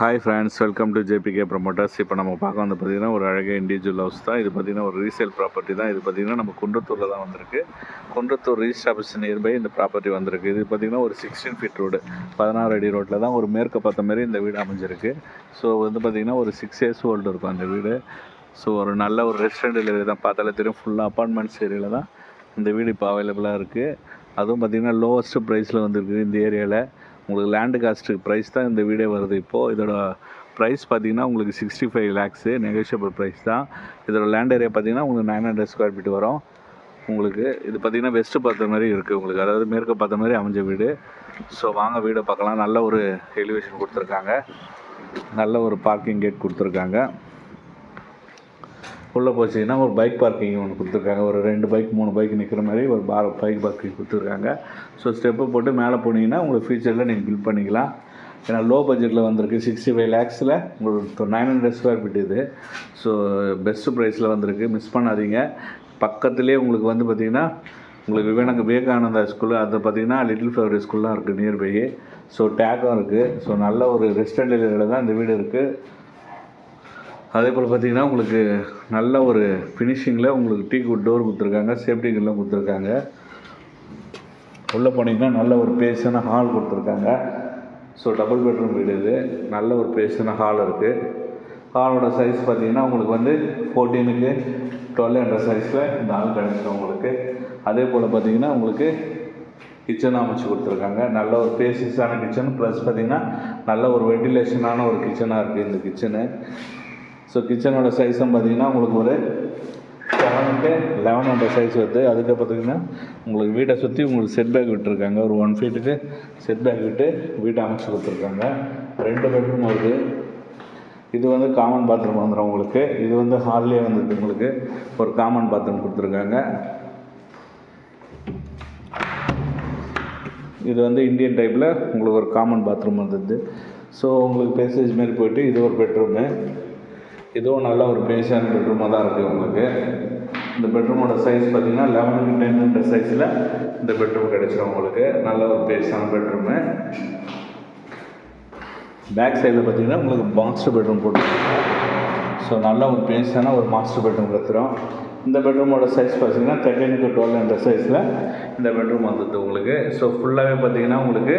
Hi friends welcome to JBK promoters இப்போ நம்ம பார்க்க வந்து பார்த்திங்கன்னா ஒரு அழகாக இண்டிவிஜுவல் ஹவுஸ் தான். இது பார்த்திங்கன்னா ஒரு ரீசேல் ப்ராப்பர்ட்டி தான். இது பார்த்திங்கன்னா நம்ம குன்றத்தூரில் தான் வந்திருக்கு. குன்றத்தூர் ரீச் ஆஃபீஸ் நியர்பை இந்த ப்ராப்பர்ட்டி வந்திருக்கு. இது பார்த்திங்கன்னா ஒரு சிக்ஸ்டீன் ஃபீட் ரோடு பதினாறு அடி ரோட்டில் தான் ஒரு மேற்க பார்த்த மாதிரி இந்த வீடு அமைஞ்சிருக்கு. ஸோ வந்து பார்த்திங்கன்னா ஒரு சிக்ஸ் இயர்ஸ் ஓல்டு இருக்கும் அந்த வீடு. ஸோ ஒரு நல்ல ஒரு ரெஸ்டாரண்ட் ஏரியா தான். பார்த்தாலே தெரியும் ஃபுல்லாக அப்பார்ட்மெண்ட்ஸ் ஏரியாவில் தான் இந்த வீடு இப்போ அவைலபிளாக இருக்குது அதுவும் பார்த்திங்கன்னா லோவஸ்ட்டு ப்ரைஸில் வந்துருக்கு இந்த ஏரியாவில் உங்களுக்கு லேண்டு காஸ்ட்டு ப்ரைஸ் தான் இந்த வீடே வருது இப்போது இதோட ப்ரைஸ் பார்த்தீங்கன்னா உங்களுக்கு sixty five lakhs negotiable price தான். இதோட லேண்ட் ஏரியா பார்த்தீங்கன்னா உங்களுக்கு நைன் ஹண்ட்ரட் ஸ்கொயர் ஃபீட் வரும். உங்களுக்கு இது பார்த்தீங்கன்னா வெஸ்ட்டு பார்த்த மாதிரி இருக்குது உங்களுக்கு. அதாவது மேற்கு பார்த்த மாதிரி அமைஞ்ச வீடு. ஸோ வாங்க வீடை பார்க்கலாம். நல்ல ஒரு எலிவேஷன் கொடுத்துருக்காங்க. நல்ல ஒரு பார்க்கிங் கேட் கொடுத்துருக்காங்க. உள்ளே போச்சிங்கன்னா ஒரு பைக் பார்க்கிங் ஒன்று கொடுத்துருக்காங்க. ஒரு ரெண்டு பைக் மூணு பைக் நிற்கிற மாதிரி ஒரு பார் பைக் பார்க்கிங் கொடுத்துருக்காங்க. ஸோ ஸ்டெப்பு போட்டு மேலே போனீங்கன்னா உங்களுக்கு ஃபியூச்சரில் நீங்கள் பில் பண்ணிக்கலாம். ஏன்னா லோ பட்ஜெட்டில் வந்திருக்கு. சிக்ஸ்டி ஃபைவ் லேக்ஸில் உங்களுக்கு நைன் ஹண்ட்ரட் ஸ்கொயர் ஃபீட் இது. ஸோ பெஸ்ட்டு ப்ரைஸில் வந்திருக்கு. மிஸ் பண்ணாதீங்க. பக்கத்துலேயே உங்களுக்கு வந்து பார்த்திங்கன்னா உங்களுக்கு விவேனக விவேகானந்தா ஸ்கூலு அது பார்த்திங்கன்னா லிட்டில் ஃப்ளவர் ஸ்கூல்லாம் இருக்குது நியர்பை ஸோ டேக்கும் இருக்குது ஸோ நல்ல ஒரு ரெஸ்டாரண்ட் ஏரியாவில் தான் இந்த வீடு இருக்குது அதே போல் பார்த்தீங்கன்னா உங்களுக்கு நல்ல ஒரு ஃபினிஷிங்கில் உங்களுக்கு டீ குட் டோர் கொடுத்துருக்காங்க சேஃப்டி கில்லாம் கொடுத்துருக்காங்க. உள்ளே போனீங்கன்னா நல்ல ஒரு பேஸான ஹால் கொடுத்துருக்காங்க. ஸோ டபுள் பெட்ரூம் வீடு இது. நல்ல ஒரு பேஸான ஹால் இருக்குது ஹாலோட சைஸ் பார்த்தீங்கன்னா உங்களுக்கு வந்து ஃபோர்டீனுக்கு டுவெல் என்ற சைஸில் இந்த ஹால் கிடச்சிடும் உங்களுக்கு. அதே போல் பார்த்தீங்கன்னா உங்களுக்கு கிச்சன் அமைச்சு கொடுத்துருக்காங்க. நல்ல ஒரு பேசிஸான கிச்சன் ப்ளஸ் பார்த்தீங்கன்னா நல்ல ஒரு வெண்டிலேஷனான ஒரு கிச்சனாக இருக்குது இந்த கிச்சனு ஸோ கிச்சனோட சைஸும் பார்த்தீங்கன்னா உங்களுக்கு ஒரு செவனுக்கு லெவன் ஹண்ட்ரட் சைஸ் வருது. அதுக்கு பார்த்தீங்கன்னா உங்களுக்கு வீட்டை சுற்றி உங்களுக்கு செட் பேக் விட்டுருக்காங்க. ஒரு ஒன் ஃபீட்டுக்கு செட் பேக் விட்டு வீட்டை அமைச்சு கொடுத்துருக்காங்க. ரெண்டு பெட்ரூம் வருது. இது வந்து காமன் பாத்ரூம் வந்துடும் உங்களுக்கு. இது வந்து ஹால்லேயே வந்துருக்கு உங்களுக்கு. ஒரு காமன் பாத்ரூம் கொடுத்துருக்காங்க. இது வந்து இந்தியன் டைப்பில் உங்களுக்கு ஒரு காமன் பாத்ரூம் வந்துடுது ஸோ உங்களுக்கு பேசேஜ் மாரி போயிட்டு இது ஒரு பெட்ரூமு ஏதோ நல்ல ஒரு பேஷியான பெட்ரூமாக தான் இருக்குது உங்களுக்கு. இந்த பெட்ரூமோட சைஸ் பார்த்தீங்கன்னா லெவனுக்கு டென்னுன்ற சைஸில் இந்த பெட்ரூம் கிடைச்சிடும் உங்களுக்கு. நல்ல ஒரு பேஷான பெட்ரூமு பேக் சைடில் பார்த்தீங்கன்னா உங்களுக்கு மாஸ்டர் பெட்ரூம் போட்டுருக்காங்க ஸோ நல்ல ஒரு பேஷான ஒரு மாஸ்டர் பெட்ரூம் கொடுத்துரும் இந்த பெட்ரூமோட சைஸ் பார்த்தீங்கன்னா தேர்ட்டீனுக்கு டுவெல் என்ற சைஸில் இந்த பெட்ரூம் வந்துடுது உங்களுக்கு. ஸோ ஃபுல்லாகவே பார்த்தீங்கன்னா உங்களுக்கு